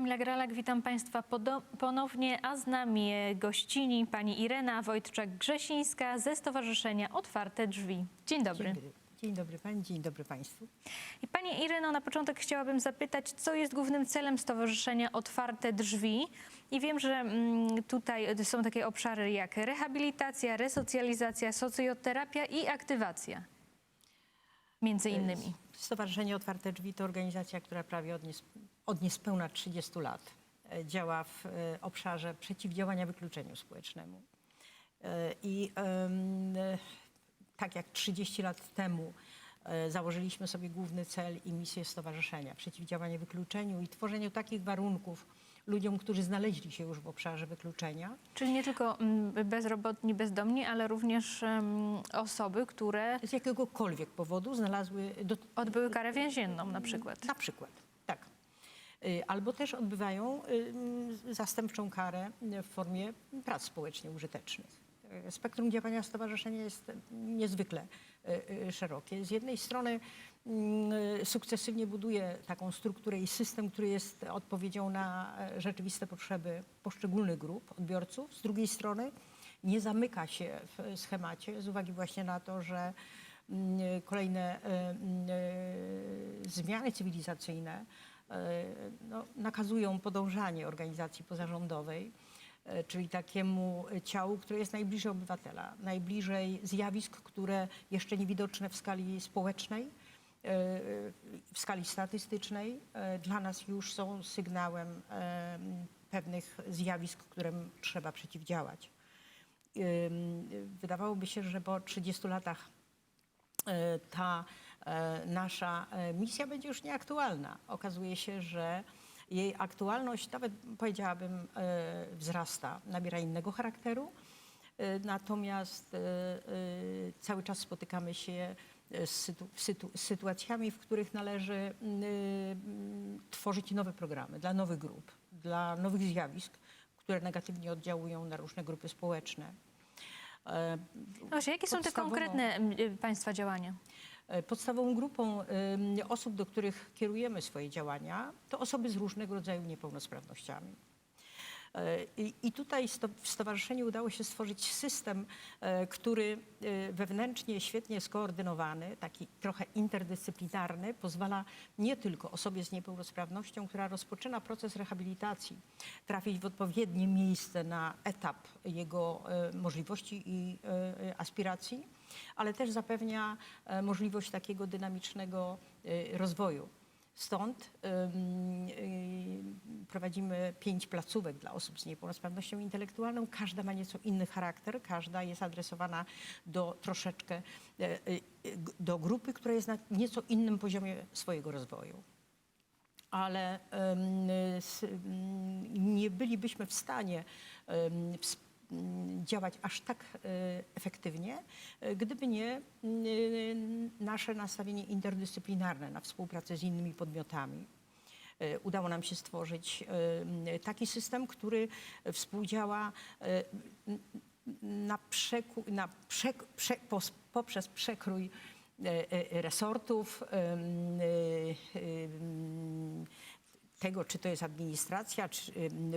Kamila Gralak, witam Państwa ponownie, a z nami e, gościni pani Irena Wojtczak-Grzesińska ze Stowarzyszenia Otwarte Drzwi. Dzień dobry. Dzień, dobry. dzień dobry Pani, dzień dobry Państwu. I Pani Ireno, na początek chciałabym zapytać, co jest głównym celem Stowarzyszenia Otwarte Drzwi? I wiem, że mm, tutaj są takie obszary jak rehabilitacja, resocjalizacja, socjoterapia i aktywacja. Między innymi. Stowarzyszenie Otwarte Drzwi to organizacja, która prawie od, od niespełna 30 lat e, działa w e, obszarze przeciwdziałania wykluczeniu społecznemu. E, I tak jak 30 lat temu założyliśmy sobie główny cel i misję stowarzyszenia przeciwdziałanie wykluczeniu i tworzeniu takich warunków ludziom, którzy znaleźli się już w obszarze wykluczenia, Czyli nie tylko mm, bezrobotni, bezdomni, ale również em, osoby, które z jakiegokolwiek powodu znalazły do, odbyły karę więzienną na przykład. Na przykład, Albo też odbywają y, zastępczą karę w formie prac społecznie użytecznych. Y, Spektrum działania stowarzyszenia jest niezwykle y, y, szerokie. Z jednej strony y, sukcesywnie buduje taką strukturę i system, który jest odpowiedzią na e, rzeczywiste potrzeby poszczególnych grup odbiorców. Z drugiej strony nie zamyka się w schemacie z uwagi właśnie na to, że mm, kolejne mm, zmiany cywilizacyjne no, nakazują podążanie organizacji pozarządowej, e, czyli takiemu ciału, które jest najbliżej obywatela, najbliżej zjawisk, które jeszcze niewidoczne w skali społecznej, e, w skali statystycznej, e, dla nas już są sygnałem e, pewnych zjawisk, którym trzeba przeciwdziałać. Wydawałoby się, że po 30 latach e, ta e, nasza e, misja będzie już nieaktualna. Okazuje się, że jej aktualność nawet powiedziałabym e, wzrasta, nabiera innego charakteru. E, Natomiast e, e, cały czas spotykamy się e, z, sytuacjami, w których należy tworzyć nowe programy dla nowych grup, dla nowych zjawisk, które negatywnie oddziałują na różne grupy społeczne. E, No Właśnie, jakie są te podstawową- konkretne m, Państwa działania? E, Podstawową grupą osób, do których kierujemy swoje działania, to osoby z różnego rodzaju niepełnosprawnościami. E, I, tutaj w stowarzyszeniu udało się stworzyć system, e, który e, wewnętrznie świetnie skoordynowany, taki trochę interdyscyplinarny, pozwala nie tylko osobie z niepełnosprawnością, która rozpoczyna proces rehabilitacji, trafić w odpowiednie miejsce na etap jego możliwości i aspiracji, ale też zapewnia możliwość takiego dynamicznego rozwoju. Stąd y, prowadzimy pięć placówek dla osób z niepełnosprawnością intelektualną. Każda ma nieco inny charakter, każda jest adresowana do troszeczkę e, e, do grupy, która jest na nieco innym poziomie swojego rozwoju ale nie bylibyśmy w stanie działać aż tak e, efektywnie, e, gdyby nie m, nasze nastawienie interdyscyplinarne na współpracę z innymi podmiotami. E, Udało nam się stworzyć taki system, który współdziała e, na przeku, na prze, poprzez przekrój e, e, resortów, e, tego, czy to jest administracja czy,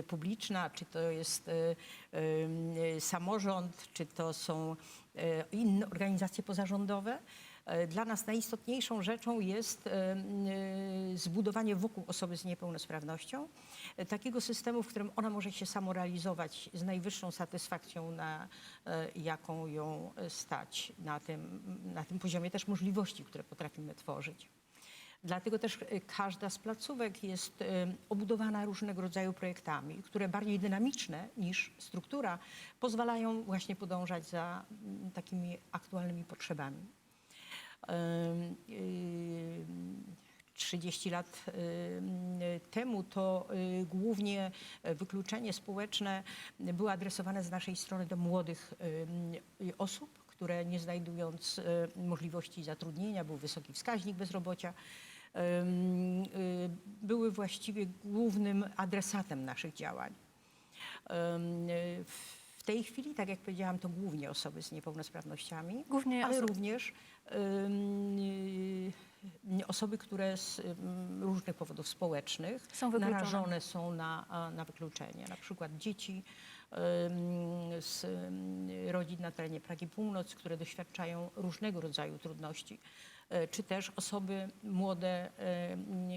publiczna, czy to jest em, samorząd, czy to są e, inne organizacje pozarządowe. E, Dla nas najistotniejszą rzeczą jest zbudowanie wokół osoby z niepełnosprawnością takiego systemu, w którym ona może się samorealizować z najwyższą satysfakcją, na jaką ją stać na tym, na tym poziomie też możliwości, które potrafimy tworzyć. Dlatego też e, każda z placówek jest e, obudowana różnego rodzaju projektami, które bardziej dynamiczne niż struktura pozwalają właśnie podążać za mm, takimi aktualnymi potrzebami. Em, ym, 30 lat ym, temu to głównie wykluczenie społeczne było adresowane z naszej strony do młodych osób, które nie znajdując y, możliwości zatrudnienia, był wysoki wskaźnik bezrobocia, y, były właściwie głównym adresatem naszych działań. W tej chwili, tak jak powiedziałam, to głównie osoby z niepełnosprawnościami, Głównie ale osoby- również osoby, które z różnych powodów społecznych Są narażone są na, na wykluczenie. Na przykład dzieci z rodzin na terenie Pragi Północ, które doświadczają różnego rodzaju trudności, czy też osoby młode,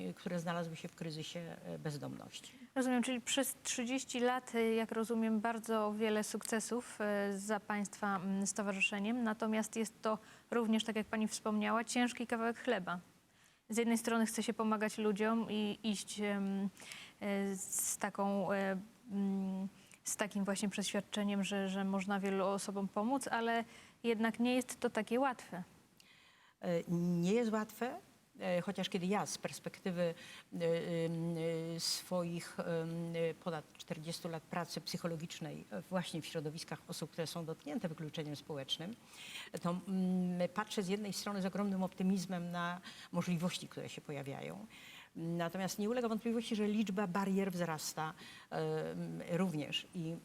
y, które znalazły się w kryzysie y, bezdomności. Rozumiem, czyli przez 30 lat, jak rozumiem, bardzo wiele sukcesów za Państwa stowarzyszeniem, natomiast jest to również, tak jak Pani wspomniała, ciężki kawałek chleba. Z jednej strony chce się pomagać ludziom i iść z taką... z takim właśnie przeświadczeniem, że, że można wielu osobom pomóc, ale jednak nie jest to takie łatwe. E, Nie jest łatwe, e, chociaż kiedy ja z perspektywy e, swoich ponad 40 lat pracy psychologicznej właśnie w środowiskach osób, które są dotknięte wykluczeniem społecznym, to mm, patrzę z jednej strony z ogromnym optymizmem na możliwości, które się pojawiają. Natomiast nie ulega wątpliwości, że liczba barier wzrasta e, również i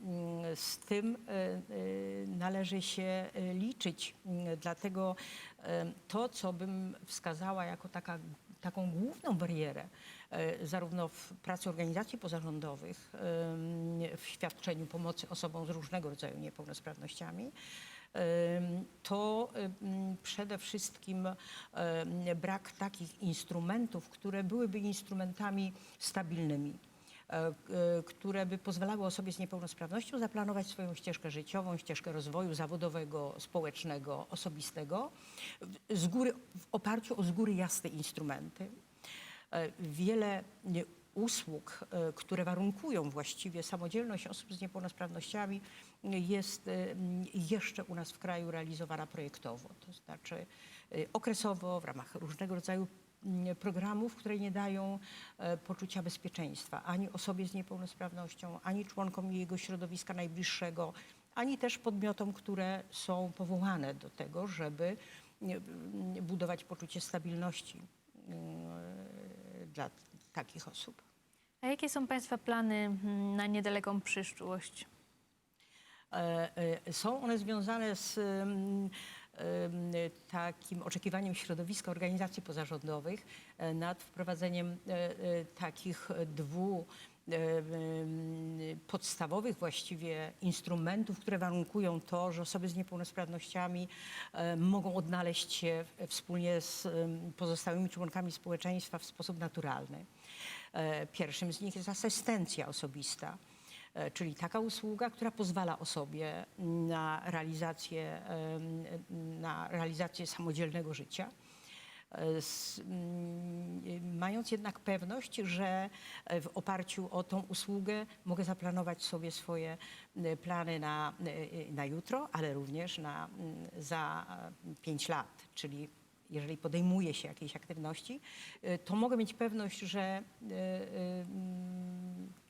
z tym e, e, należy się liczyć. Dlatego to, co bym wskazała jako taka, taką główną barierę, e, zarówno w pracy organizacji pozarządowych, w świadczeniu pomocy osobom z różnego rodzaju niepełnosprawnościami, to przede wszystkim brak takich instrumentów, które byłyby instrumentami stabilnymi które by pozwalały osobie z niepełnosprawnością zaplanować swoją ścieżkę życiową, ścieżkę rozwoju zawodowego, społecznego, osobistego z góry, w oparciu o z góry jasne instrumenty. E, Wiele usług, e, które warunkują właściwie samodzielność osób z niepełnosprawnościami jest e, jeszcze u nas w kraju realizowana projektowo, to znaczy e, okresowo w ramach różnego rodzaju programów, które nie dają e, poczucia bezpieczeństwa ani osobie z niepełnosprawnością, ani członkom jego środowiska najbliższego, ani też podmiotom, które są powołane do tego, żeby nie, m, budować poczucie stabilności mm, dla takich osób. A jakie są Państwa plany mm, na niedaleką przyszłość? E, e, Są one związane z mm, takim oczekiwaniem środowiska organizacji pozarządowych e, nad wprowadzeniem e, e, takich dwu podstawowych właściwie instrumentów, które warunkują to, że osoby z niepełnosprawnościami mogą odnaleźć się wspólnie z pozostałymi członkami społeczeństwa w sposób naturalny. Pierwszym z nich jest asystencja osobista. E, czyli taka usługa, która pozwala osobie na realizację, na realizację samodzielnego życia. E, s- mm, Mając jednak pewność, że e, w oparciu o tą usługę mogę zaplanować sobie swoje e, plany na, e, na jutro, ale również na, mm, za e, pięć lat, czyli jeżeli podejmuję się jakiejś aktywności, e, to mogę mieć pewność, że e, e,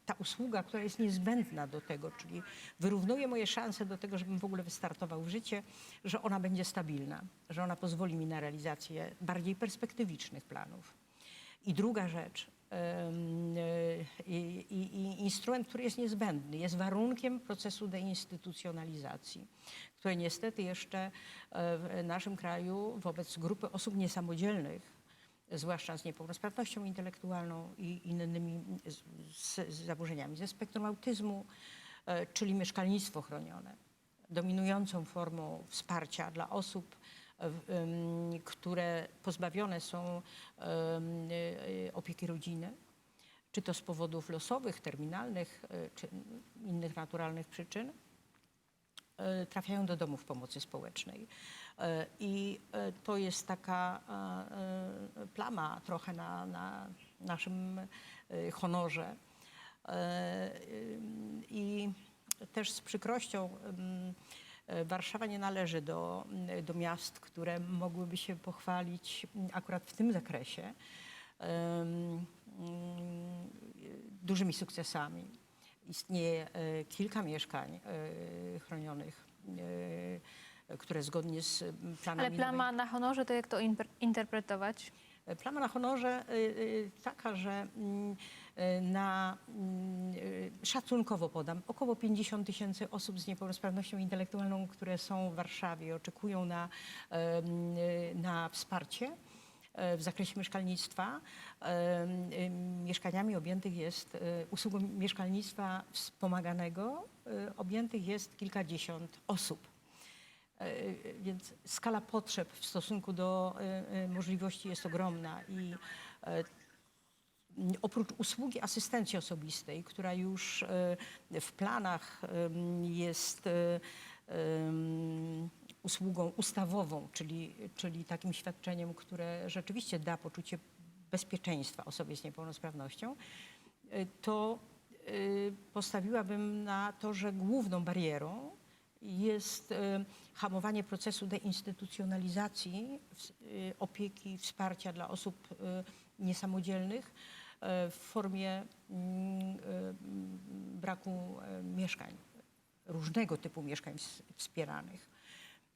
ta usługa, która jest niezbędna do tego, czyli wyrównuje moje szanse do tego, żebym w ogóle wystartował w życie, że ona będzie stabilna, że ona pozwoli mi na realizację bardziej perspektywicznych planów. I druga rzecz, e, i, i, i instrument, który jest niezbędny, jest warunkiem procesu deinstytucjonalizacji, który niestety jeszcze e, w naszym kraju wobec grupy osób niesamodzielnych, zwłaszcza z niepełnosprawnością intelektualną i innymi z, z, zaburzeniami ze spektrum autyzmu, e, czyli mieszkalnictwo chronione, dominującą formą wsparcia dla osób, e, które pozbawione są e, opieki rodziny, czy to z powodów losowych, terminalnych, czy innych naturalnych przyczyn trafiają do domów pomocy społecznej. E, I e, to jest taka e, e, plama trochę na, na naszym e, honorze. E, I też z przykrością e, Warszawa nie należy do, do miast, które mogłyby się pochwalić akurat w tym zakresie dużymi sukcesami. Istnieje e, kilka mieszkań e, chronionych, e, które zgodnie z planami... Ale plan nowej- na honorze, to jak to interpretować? Plama na honorze taka, że mm, na mm, szacunkowo podam około 50 tysięcy osób z niepełnosprawnością intelektualną, które są w Warszawie i oczekują na, na wsparcie w zakresie mieszkalnictwa. Mieszkaniami objętych jest, e, usługą mieszkalnictwa wspomaganego e, objętych jest kilkadziesiąt osób. E, Więc skala potrzeb w stosunku do możliwości jest ogromna i oprócz usługi asystencji osobistej, która już w planach jest usługą ustawową, czyli, czyli takim świadczeniem, które rzeczywiście da poczucie bezpieczeństwa osobie z niepełnosprawnością, e, to e, postawiłabym na to, że główną barierą jest e, hamowanie procesu deinstytucjonalizacji opieki, wsparcia dla osób niesamodzielnych w formie mm, braku e, mieszkań, różnego typu mieszkań ws- wspieranych.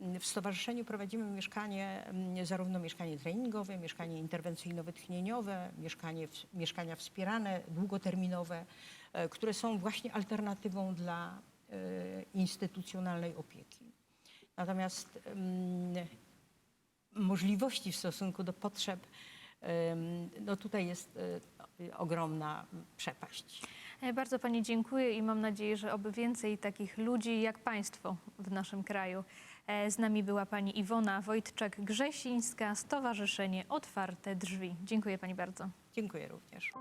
W stowarzyszeniu prowadzimy mieszkanie, mm, zarówno mieszkanie treningowe, mieszkanie interwencyjno-wytchnieniowe, mieszkanie, mieszkania wspierane, długoterminowe, e, które są właśnie alternatywą dla e, instytucjonalnej opieki. Natomiast mm, możliwości w stosunku do potrzeb, no tutaj jest e, ogromna przepaść. Bardzo Pani dziękuję i mam nadzieję, że oby więcej takich ludzi jak Państwo w naszym kraju. E, Z nami była Pani Iwona Wojtczak-Grzesińska, Stowarzyszenie Otwarte Drzwi. Dziękuję Pani bardzo. Dziękuję również.